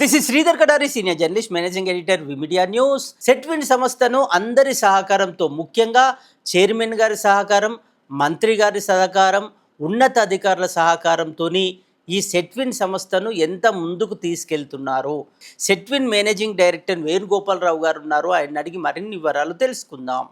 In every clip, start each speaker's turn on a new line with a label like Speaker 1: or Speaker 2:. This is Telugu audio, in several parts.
Speaker 1: This is Sridhar Kadari senior journalist managing editor V media news Setwin సంస్థను అందరి సహకారంతో ముఖ్యంగా చైర్మన్ గారి సహకారం మంత్రి గారి సహకారం ఉన్నత అధికారుల సహకారంతో ఈ సెట్విన్ సంస్థను ఎంత ముందుకు తీసుకెళ్తున్నారు. సెట్విన్ మేనేజింగ్ డైరెక్టర్ వేణుగోపాలరావు గారు ఉన్నారు. ఆయన అడిగి మరిన్ని వివరాలు తెలుసుకుందాం.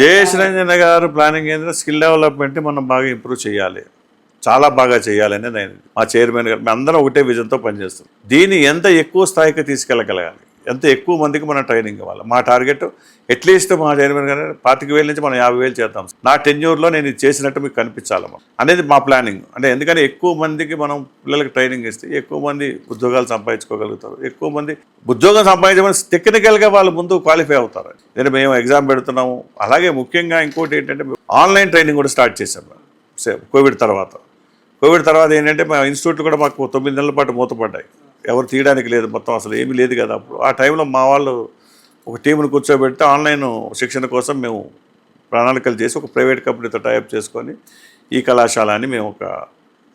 Speaker 2: జయేష్ గారు ప్లానింగ్ ఏంటంటే స్కిల్ డెవలప్మెంట్ మనం బాగా ఇంప్రూవ్ చేయాలి. చాలా బాగా చేయాలని మా చైర్మన్ గారు మేము అందరం ఒకటే విజన్తో పనిచేస్తాం దీన్ని ఎంత ఎక్కువ స్థాయికి తీసుకెళ్ళగలగాలి? ఎంత ఎక్కువ మందికి మనం ట్రైనింగ్ ఇవ్వాలి. మా టార్గెట్ అట్లీస్ట్ మా చైర్మన్ గారు పాతిక వేల నుంచి మనం యాభై వేలు చేద్దాం. నా టెన్యూర్లో నేను చేసినట్టు మీకు కనిపించాలి అనేది మా ప్లానింగ్. అంటే ఎందుకంటే ఎక్కువ మందికి మనం పిల్లలకి ట్రైనింగ్ ఇస్తే ఎక్కువ మంది ఉద్యోగాలు సంపాదించుకోగలుగుతారు. ఎక్కువ మంది ఉద్యోగం సంపాదించమని టెక్నికల్గా వాళ్ళు ముందు క్వాలిఫై అవుతారు. నేను మేము ఎగ్జామ్ పెడుతున్నాము. అలాగే ముఖ్యంగా ఇంకోటి ఏంటంటే ఆన్లైన్ ట్రైనింగ్ కూడా స్టార్ట్ చేశాము సే- కోవిడ్ తర్వాత. కోవిడ్ తర్వాత ఏంటంటే మా ఇన్స్టిట్యూట్లు కూడా మాకు తొమ్మిది నెలల పాటు మూతపడ్డాయి. ఎవరు తీయడానికి లేదు మొత్తం అసలు ఏమీ లేదు కదా. అప్పుడు ఆ టైంలో మా వాళ్ళు ఒక టీంను కూర్చోబెడితే ఆన్లైన్ శిక్షణ కోసం మేము ప్రణాళికలు చేసి ఒక ప్రైవేట్ కంపెనీతో టైప్ చేసుకొని ఈ కళాశాల అని మేము ఒక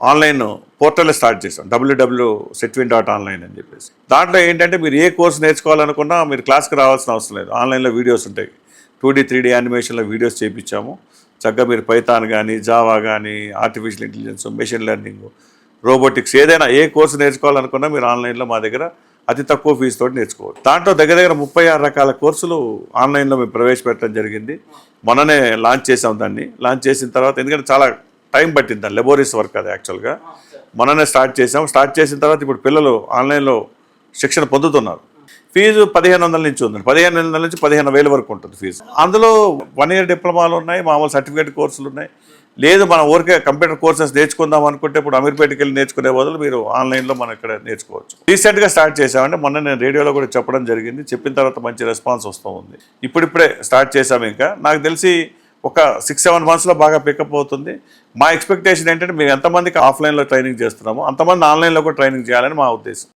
Speaker 2: ఆన్లైన్ పోర్టల్ స్టార్ట్ చేసాం డబ్ల్యూడబ్ల్యూ సెట్విన్ డాట్ ఆన్లైన్ అని చెప్పేసి. దాంట్లో ఏంటంటే మీరు ఏ కోర్స్ నేర్చుకోవాలనుకున్నా మీరు క్లాస్కి రావాల్సిన అవసరం లేదు. ఆన్లైన్లో వీడియోస్ ఉంటాయి. టూ డీ త్రీ డీ యానిమేషన్లో వీడియోస్ చేయించాము. చక్కగా మీరు పైథాన్ కానీ జావా కానీ artificial intelligence machine learning robotics ఏదైనా ఏ కోర్సు నేర్చుకోవాలనుకున్నా మీరు ఆన్లైన్లో మా దగ్గర అతి తక్కువ ఫీజు తోటి నేర్చుకోవచ్చు. దాంట్లో దగ్గర దగ్గర ముప్పై ఆరు రకాల కోర్సులు ఆన్లైన్లో మేము ప్రవేశపెట్టడం జరిగింది. మొన్ననే లాంచ్ చేసాం దాన్ని. లాంచ్ చేసిన తర్వాత ఎందుకంటే చాలా టైం పట్టింది దాన్ని లెబోరీస్ వర్క్ అది యాక్చువల్గా మొన్ననే స్టార్ట్ చేసాం స్టార్ట్ చేసిన తర్వాత ఇప్పుడు పిల్లలు ఆన్లైన్లో శిక్షణ పొందుతున్నారు. ఫీజు పదిహేను వందల నుంచి ఉంది. పదిహేను వందల నుంచి పదిహేను వేల వరకు ఉంటుంది ఫీజు. అందులో వన్ ఇయర్ డిప్లొమాలు ఉన్నాయి మామూలు సర్టిఫికేట్ కోర్సులు ఉన్నాయి. లేదు మనం ఊరికే కంప్యూటర్ కోర్సెస్ నేర్చుకుందాం అనుకుంటే ఇప్పుడు అమీర్పేటకి వెళ్ళి నేర్చుకునే బదులు మీరు ఆన్లైన్లో మనం ఇక్కడ నేర్చుకోవచ్చు. రీసెంట్గా స్టార్ట్ చేసామంటే మొన్న నేను రేడియోలో కూడా చెప్పడం జరిగింది. చెప్పిన తర్వాత మంచి రెస్పాన్స్ వస్తూ ఉంది. ఇప్పుడిప్పుడే స్టార్ట్ చేసాము ఇంకా. నాకు తెలిసి ఒక సిక్స్ సెవెన్ మంత్స్లో బాగా పికప్ అవుతుంది. మా ఎక్స్పెక్టేషన్ ఏంటంటే మేము ఎంతమందికి ఆఫ్లైన్లో ట్రైనింగ్ చేస్తున్నామో అంతమంది ఆన్లైన్లో కూడా ట్రైనింగ్ చేయాలని మా ఉద్దేశం.